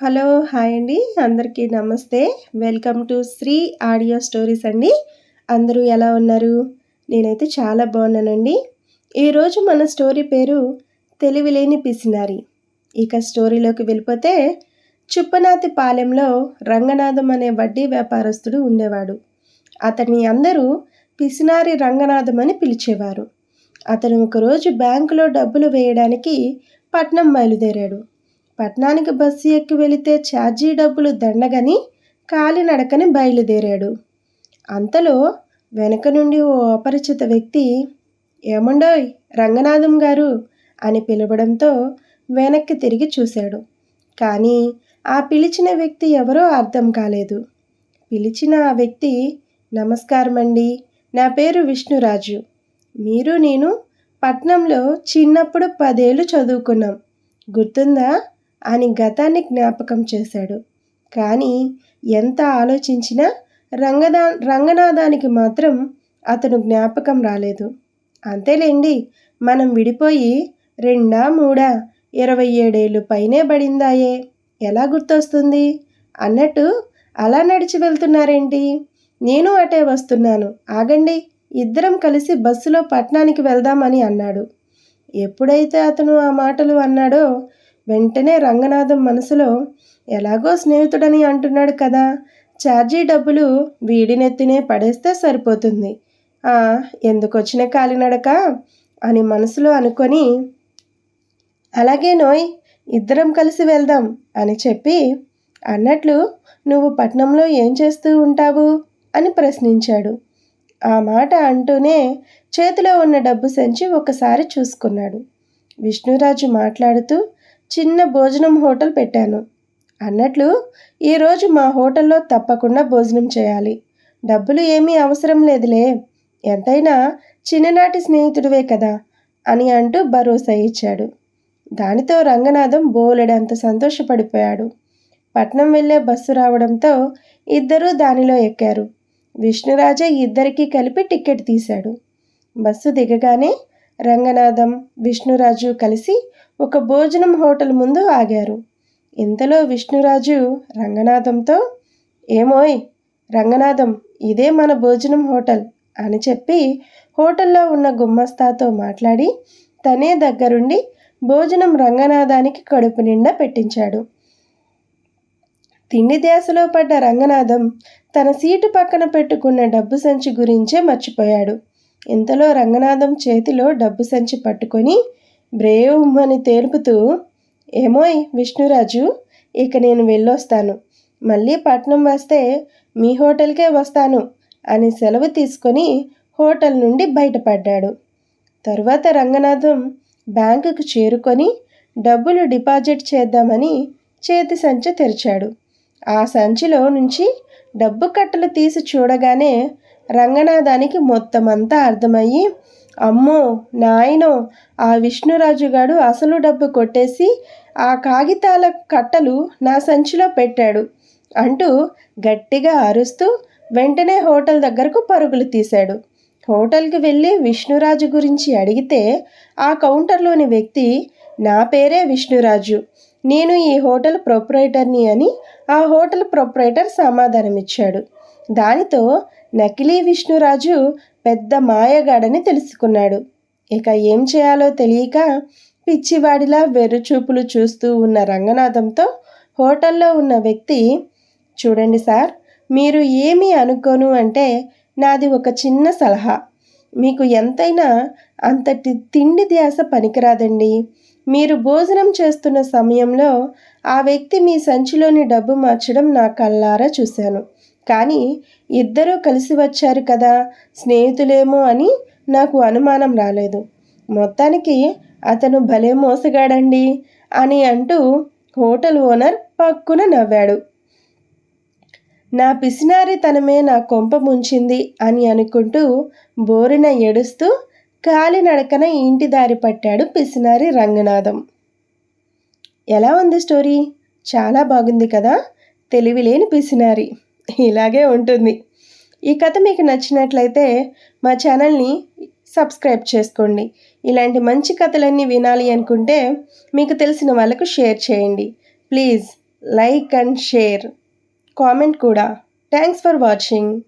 Hello hi అండి. అందరికీ నమస్తే. Welcome to Sri audio stories అండి. అందరూ ఎలా ఉన్నారు? నేనైతే చాలా బాగున్నానండి. ఈరోజు మన స్టోరీ పేరు తెలివిలేని పిసినారి. ఇక స్టోరీలోకి వెళ్ళిపోతే చుప్పనాతి పాలెంలో రంగనాథం అనే వడ్డీ వ్యాపారస్తుడు ఉండేవాడు. అతన్ని అందరూ పిసినారి రంగనాథం అని పిలిచేవారు. అతను ఒకరోజు బ్యాంకులో డబ్బులు వేయడానికి పట్నం బయలుదేరాడు. పట్నానికి బస్సు ఎక్కి వెళితే ఛార్జీ డబ్బులు దండగని కాలినడకని బయలుదేరాడు. అంతలో వెనక నుండి ఓ అపరిచిత వ్యక్తి ఏమండోయ్ రంగనాథం గారు అని పిలవడంతో వెనక్కి తిరిగి చూశాడు. కానీ ఆ పిలిచిన వ్యక్తి ఎవరో అర్థం కాలేదు. పిలిచిన ఆ వ్యక్తి నమస్కారం అండి నా పేరు విష్ణురాజు. మీరు నేను పట్నంలో చిన్నప్పుడు పదేళ్ళు చదువుకున్నాం. గుర్తుందా? అని గతాన్ని జ్ఞాపకం చేశాడు. కానీ ఎంత ఆలోచించినా రంగదా రంగనాథానికి మాత్రం అతను జ్ఞాపకం రాలేదు. అంతేలేండి మనం విడిపోయి రెండా మూడా ఇరవై ఏడేళ్ళు పైనే పడిందాయే ఎలా గుర్తొస్తుంది? అన్నట్టు అలా నడిచి వెళ్తున్నారేంటి? నేను అటే వస్తున్నాను ఆగండి ఇద్దరం కలిసి బస్సులో పట్నానికి వెళ్దామని అన్నాడు. ఎప్పుడైతే అతను ఆ మాటలు అన్నాడో వెంటనే రంగనాథం మనసులో ఎలాగో స్నేహితుడని అంటున్నాడు కదా ఛార్జీ డబ్బులు వీడినెత్తినే పడేస్తే సరిపోతుంది. ఎందుకు వచ్చిన కాలినడక? అని మనసులో అనుకొని అలాగే నోయ్ ఇద్దరం కలిసి వెళ్దాం అని చెప్పి అన్నట్లు నువ్వు పట్నంలో ఏం చేస్తూ ఉంటావు? అని ప్రశ్నించాడు. ఆ మాట అంటూనే చేతిలో ఉన్న డబ్బు సంచి ఒకసారి చూసుకున్నాడు. విష్ణురాజు మాట్లాడుతూ చిన్న భోజనం హోటల్ పెట్టాను. అన్నట్లు ఈరోజు మా హోటల్లో తప్పకుండా భోజనం చేయాలి. డబ్బులు ఏమీ అవసరం లేదులే. ఎంతైనా చిన్ననాటి స్నేహితుడివే కదా అని అంటూ భరోసా ఇచ్చాడు. దానితో రంగనాథం బోలెడంత సంతోషపడిపోయాడు. పట్నం వెళ్ళే బస్సు రావడంతో ఇద్దరూ దానిలో ఎక్కారు. విష్ణురాజ ఇద్దరికీ కలిపి టికెట్ తీశాడు. బస్సు దిగగానే రంగనాథం విష్ణురాజు కలిసి ఒక భోజనం హోటల్ ముందు ఆగారు. ఇంతలో విష్ణురాజు రంగనాథంతో ఏమోయ్ రంగనాథం ఇదే మన భోజనం హోటల్ అని చెప్పి హోటల్లో ఉన్న గుమ్మస్తాతో మాట్లాడి తనే దగ్గరుండి భోజనం రంగనాథానికి కడుపు నిండా పెట్టించాడు. తిండి దేశలో పడ్డ రంగనాథం తన సీటు పక్కన పెట్టుకున్న డబ్బు సంచి గురించే మర్చిపోయాడు. ఇంతలో రంగనాథం చేతిలో డబ్బు సంచి పట్టుకొని బ్రేవ్ అని తేలుపుతూ ఏమోయ్ విష్ణురాజు ఇక నేను వెళ్ళొస్తాను. మళ్ళీ పట్నం వస్తే మీ హోటల్కే వస్తాను అని సెలవు తీసుకొని హోటల్ నుండి బయటపడ్డాడు. తరువాత రంగనాథం బ్యాంకుకు చేరుకొని డబ్బులు డిపాజిట్ చేద్దామని చేతి సంచి తెరిచాడు. ఆ సంచిలో నుంచి డబ్బు కట్టలు తీసి చూడగానే రంగనాథానికి మొత్తం అంతా అర్థమయ్యి అమ్మో నాయనో ఆ విష్ణురాజుగాడు అసలు డబ్బు కొట్టేసి ఆ కాగితాల కట్టలు నా సంచిలో పెట్టాడు అంటూ గట్టిగా అరుస్తూ వెంటనే హోటల్ దగ్గరకు పరుగులు తీశాడు. హోటల్కి వెళ్ళి విష్ణురాజు గురించి అడిగితే ఆ కౌంటర్లోని వ్యక్తి నా పేరే విష్ణురాజు. నేను ఈ హోటల్ ప్రొప్రైటర్ని అని ఆ హోటల్ ప్రొప్రైటర్ సమాధానమిచ్చాడు. దానితో నకిలీ విష్ణురాజు పెద్ద మాయగాడని తెలుసుకున్నాడు. ఇక ఏం చేయాలో తెలియక పిచ్చివాడిలా వెర్రుచూపులు చూస్తూ ఉన్న రంగనాథంతో హోటల్లో ఉన్న వ్యక్తి చూడండి సార్ మీరు ఏమీ అనుకోను అంటే నాది ఒక చిన్న సలహా. మీకు ఎంతైనా అంతటి తిండి ధ్యాస పనికిరాదండి. మీరు భోజనం చేస్తున్న సమయంలో ఆ వ్యక్తి మీ సంచిలోని డబ్బు మార్చడం నా కల్లారా చూశాను. కానీ ఇద్దరూ కలిసి వచ్చారు కదా స్నేహితులేమో అని నాకు అనుమానం రాలేదు. మొత్తానికి అతను భలే మోసగాడండి అని అంటూ హోటల్ ఓనర్ పక్కున నవ్వాడు. నా పిసినారితనమే నా కొంప ముంచింది అని అనుకుంటూ బోరిన ఏడుస్తూ కాలినడకన ఇంటి దారి పట్టాడు పిసినారి రంగనాథం. ఎలా ఉంది స్టోరీ? చాలా బాగుంది కదా? తెలివిలేని పిసినారి. ఇలాగే ఉంటుంది. ఈ కథ మీకు నచ్చినట్లయితే మా ఛానల్ని సబ్స్క్రైబ్ చేసుకోండి. ఇలాంటి మంచి కథలన్నీ వినాలి అనుకుంటే మీకు తెలిసిన వాళ్ళకు షేర్ చేయండి. Please like and share. Comment కూడా. Thanks for watching.